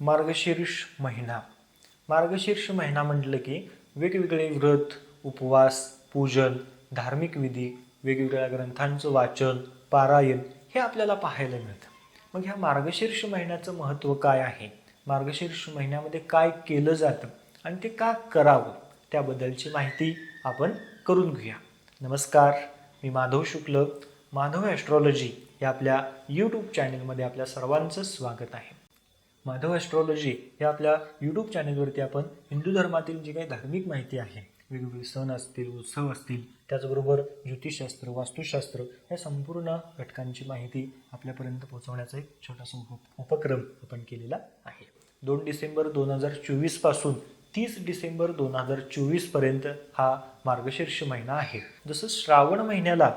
मार्गशीर्ष महिना. मार्गशीर्ष महिना म्हटलं की वेगवेगळे व्रत उपवास पूजन धार्मिक विधी वेगवेगळ्या ग्रंथांचं वाचन पारायण हे आपल्याला पाहायला मिळतं. मग ह्या मार्गशीर्ष महिन्याचं महत्त्व काय आहे? मार्गशीर्ष महिन्यामध्ये काय केलं जातं आणि ते का करावं? त्याबद्दलची माहिती आपण करून घेऊया. नमस्कार मी माधव शुक्ल. माधव ॲस्ट्रॉलॉजी या आपल्या यूट्यूब चॅनलमध्ये आपल्या सर्वांचं स्वागत आहे. माधव ॲस्ट्रॉलॉजी या आपल्या यूट्यूब चॅनलवरती आपण हिंदू धर्मातील जी काही धार्मिक माहिती आहे वेगवेगळे सण असतील उत्सव असतील त्याचबरोबर ज्योतिषशास्त्र वास्तुशास्त्र या संपूर्ण घटकांची माहिती आपल्यापर्यंत पोहोचवण्याचा एक छोटासा उप उपक्रम आपण केलेला आहे. दोन डिसेंबर दोन हजार चोवीसपासून तीस डिसेंबर दोन हजार चोवीसपर्यंत हा मार्गशीर्ष महिना आहे. जसं श्रावण महिन्याला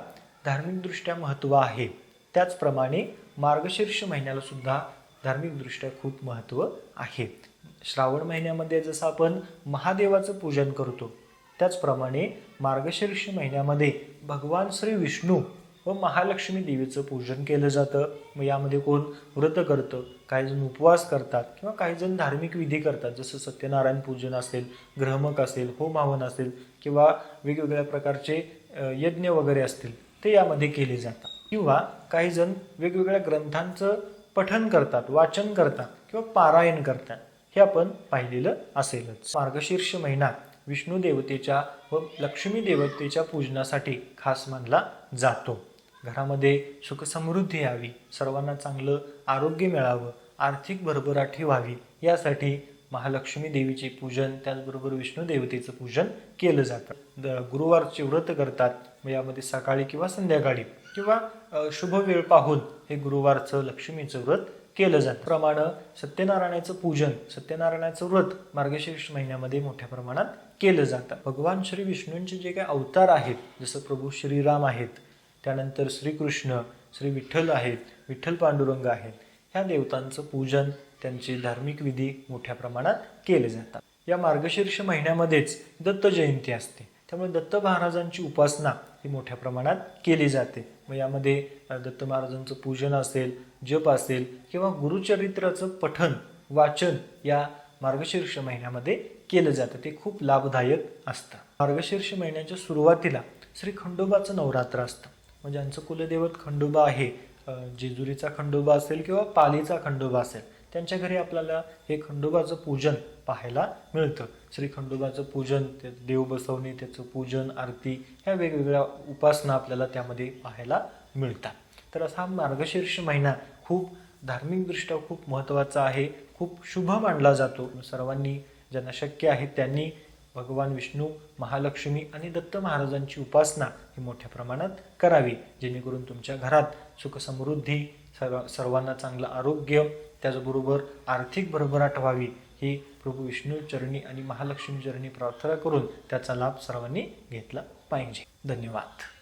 धार्मिकदृष्ट्या महत्त्व आहे त्याचप्रमाणे मार्गशीर्ष महिन्याला सुद्धा धार्मिकदृष्ट्या खूप महत्त्व आहे. श्रावण महिन्यामध्ये जसं आपण महादेवाचं पूजन करतो त्याचप्रमाणे मार्गशीर्ष महिन्यामध्ये भगवान श्री विष्णू व महालक्ष्मी देवीचं पूजन केलं जातं. मग यामध्ये कोण व्रत करतं काही जण उपवास करतात किंवा काही जण धार्मिक विधी करतात. जसं सत्यनारायण पूजन असेल ग्रहमक असेल होम हवन असेल किंवा वेगवेगळ्या प्रकारचे यज्ञ वगैरे असतील ते यामध्ये केले जातात. किंवा काही जण वेगवेगळ्या ग्रंथांचं पठन करतात वाचन करतात किंवा पारायण करतात. हे आपण पाहिलेलं असेलच. मार्गशीर्ष महिना विष्णू देवतेच्या व लक्ष्मी देवतेच्या पूजनासाठी खास मानला जातो. घरामध्ये सुखसमृद्धी यावी सर्वांना चांगलं आरोग्य मिळावं आर्थिक भरभराटी व्हावी यासाठी महालक्ष्मी देवीचे पूजन त्याचबरोबर विष्णू देवतेचं पूजन केलं जातं. द गुरुवारचे व्रत करतात यामध्ये सकाळी किंवा संध्याकाळी किंवा शुभ वेळ पाहून हे गुरुवारचं लक्ष्मीचं व्रत केलं जातं. प्रमाणे सत्यनारायणाचं पूजन सत्यनारायणाचं व्रत मार्गशीर्ष महिन्यामध्ये मोठ्या प्रमाणात केलं जातं. भगवान श्री विष्णूंचे जे काही अवतार आहेत जसं प्रभू श्रीराम आहेत त्यानंतर श्रीकृष्ण श्री विठ्ठल आहेत विठ्ठल पांडुरंग आहेत ह्या देवतांचं पूजन त्यांची धार्मिक विधी मोठ्या प्रमाणात केले जातात. या मार्गशीर्ष महिन्यामध्येच दत्त जयंती असते. त्यामुळे दत्त महाराजांची उपासना ही मोठ्या प्रमाणात केली जाते. मग यामध्ये दत्त महाराजांचं पूजन असेल जप असेल किंवा गुरुचरित्राचं पठन वाचन या मार्गशीर्ष महिन्यामध्ये केलं जातं. ते खूप लाभदायक असतं. मार्गशीर्ष महिन्याच्या सुरुवातीला श्री खंडोबाचं नवरात्र असतं. म्हणजे ज्यांचं कुलदैवत खंडोबा आहे जेजुरीचा खंडोबा असेल किंवा पालीचा खंडोबा असेल त्यांच्या घरी आपल्याला हे खंडोबाचं पूजन पाहायला मिळतं. श्री खंडोबाचं पूजन ते देव बसवणे त्याचं पूजन आरती ह्या वेगवेगळ्या उपासना आपल्याला त्यामध्ये पाहायला मिळतात. तर असा मार्गशीर्ष महिना खूप धार्मिकदृष्ट्या खूप महत्त्वाचा आहे. खूप शुभ मानला जातो. सर्वांनी ज्यांना शक्य आहे त्यांनी भगवान विष्णू महालक्ष्मी आणि दत्त महाराजांची उपासना ही मोठ्या प्रमाणात करावी. जेणेकरून तुमच्या घरात सुखसमृद्धी सर्व सर्वांना चांगलं आरोग्य त्याचबरोबर आर्थिक भरभराट व्हावी ही प्रभू विष्णू चरणी आणि महालक्ष्मी चरणी प्रार्थना करून त्याचा लाभ सर्वांनी घेतला पाहिजे. धन्यवाद.